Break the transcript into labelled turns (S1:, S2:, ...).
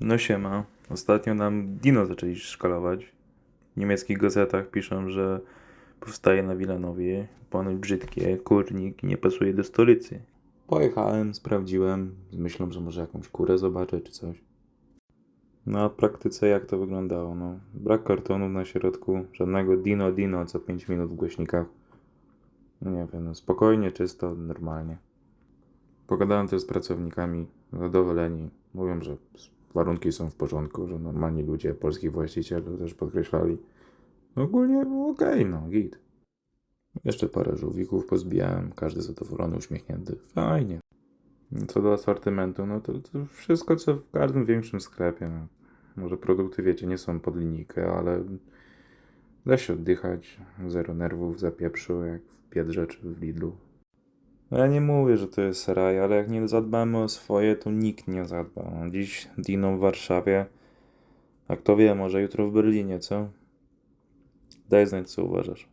S1: No siema. Ostatnio nam Dino zaczęli szkalować. W niemieckich gazetach piszą, że powstaje na Wilanowie. Ponoć brzydkie, kurnik nie pasuje do stolicy. Pojechałem, sprawdziłem, z myślą, że może jakąś kurę zobaczę czy coś. No a w praktyce jak to wyglądało? No, brak kartonów na środku, żadnego Dino Dino co 5 minut w głośnikach. No nie wiem, no spokojnie, czysto, normalnie. Pogadałem też z pracownikami, zadowoleni. Mówią, że warunki są w porządku, że normalni ludzie, polskich właściciele też podkreślali. Ogólnie okej, no, git. Jeszcze parę żółwików pozbijałem, każdy zadowolony, uśmiechnięty. Fajnie. Co do asortymentu, no to, to wszystko, co w każdym większym sklepie. No. Może produkty, wiecie, nie są pod linijkę, ale da się oddychać. Zero nerwów, zapieprzu, jak w Biedrze czy w Lidlu. No Ja nie mówię, że to jest raj, ale jak nie zadbamy o swoje, to nikt nie zadba. No, Dziś Dino w Warszawie, a kto wie, może jutro w Berlinie, co? Daj znać, co uważasz.